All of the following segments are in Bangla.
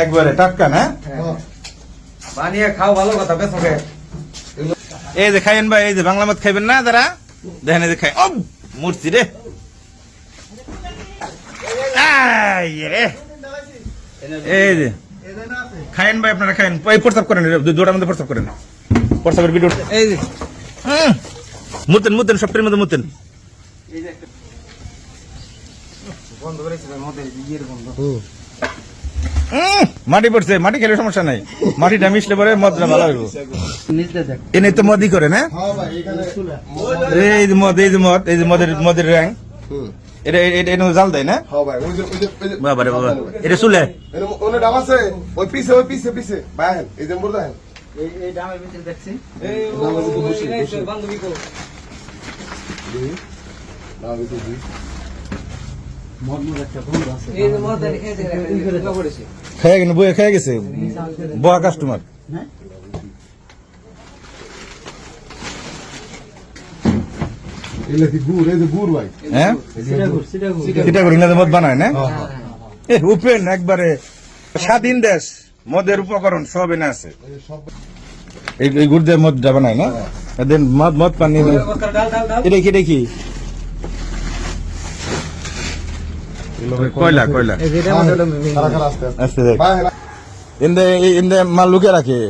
একবারে টাটকা না? বানিয়ে খাও ভালো কথা বেসকে এই যে খাইয়েন ভাই এই যে বাংলা মত খাইবেন না তারা দেখেন এই যে খাই ও মূর্তি রে। এই যে। খাইয়েন ভাই আপনারা খাইন এই প্রস্তাব করেন দুটার মধ্যে প্রস্তাব করেন। প্রস্তাবের ভিডিও এই যে। মুতেন মুতেন সবটির মধ্যে মুতেন। বন্ধ করেছি ভাই মধ্যে বিয়ের বন্ধ। মাটি পড়ছে মাটি খেলে সমস্যা নাই মাটিটা মিশলে পরে মদটা ভালো হইব এনে তো মদই করে না এই যে মদ এই যে মদ এই যে মদের মদের র্যাং এটা এটা জাল দেয় না হ্যাঁ বাবা এটা চুলে ওনে আছে ওই পিছে ওই পিছে পিছে বাইহেন এই যে মোর দেখেন এই এই ডামের ভিতরে দেখছি কো গেছে বয়া কাস্টমার হ্যাঁ? মদ উপেন একবারে স্বাধীন দেশ, মদের উপকরণ সব এনে আছে। এই গুড় দিয়ে মদটা বানায়, না? দেন মদ মদ পানি এটা কি দেখি দেখ বাইহেন ইন্দে ইন্দে মাল লুকিয়ে রাখে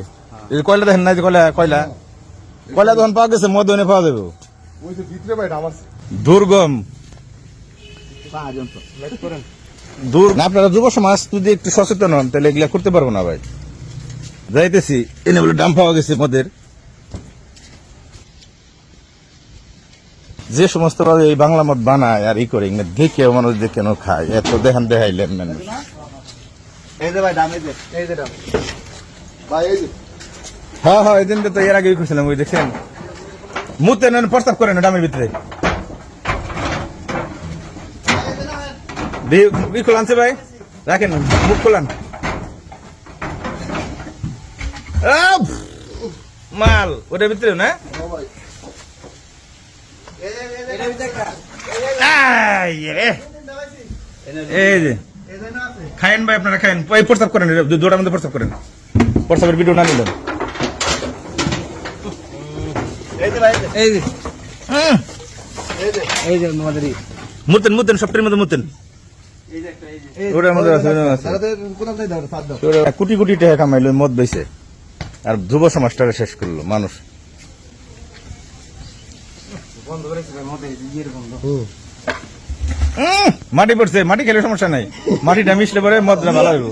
কয়লা দেখেন না যে কয়লা কয়লা কয়লা তখন পাওয়া গেছে মদ এনে পাওয়া যাবে দুর্গম দূর না আপনারা যুব সমাজ যদি একটু সচেতন হন তাহলে এগুলা করতে পারব না ভাই যাইতেছি এনে বলে ডাম পাওয়া গেছে মদের যে সমস্ত এই বাংলা মদ বানায় আর ই করে দেখে মানুষ দেখে কেন খায়। এত দেখান দেখাইলেন মানুষ। হ্যাঁ হ্যাঁ এদিন তো এর আগে করছিলাম ওই দেখছেন? মুতে নেন প্রস্তাব করেন ডামের ভিতরে। ই খোলান সে ভাই। রাখেন মুখ খোলান। মাল ওটার ভিতরে না এটা ভিতরে একটা আই রে। এই যে। খায়েন ভাই আপনারা খায়েন। এই প্রস্তাব করেন দুটার মধ্যে প্রস্তাব করেন। প্রস্তাবের ভিডিও না নিলেন। এই যে। ভাই এই যে হুম। এই যে আমাদের মুতেন মুতেন। সবটির মধ্যে মুতেন কোটি কোটি টাকা কামাইলো মদ বেছে আর যুব সমাজটাকে শেষ করল মানুষ। মাটি পড়ছে মাটি খেলে সমস্যা নাই। মাটিটা মিশলে পরে মদটা ভালো হইব।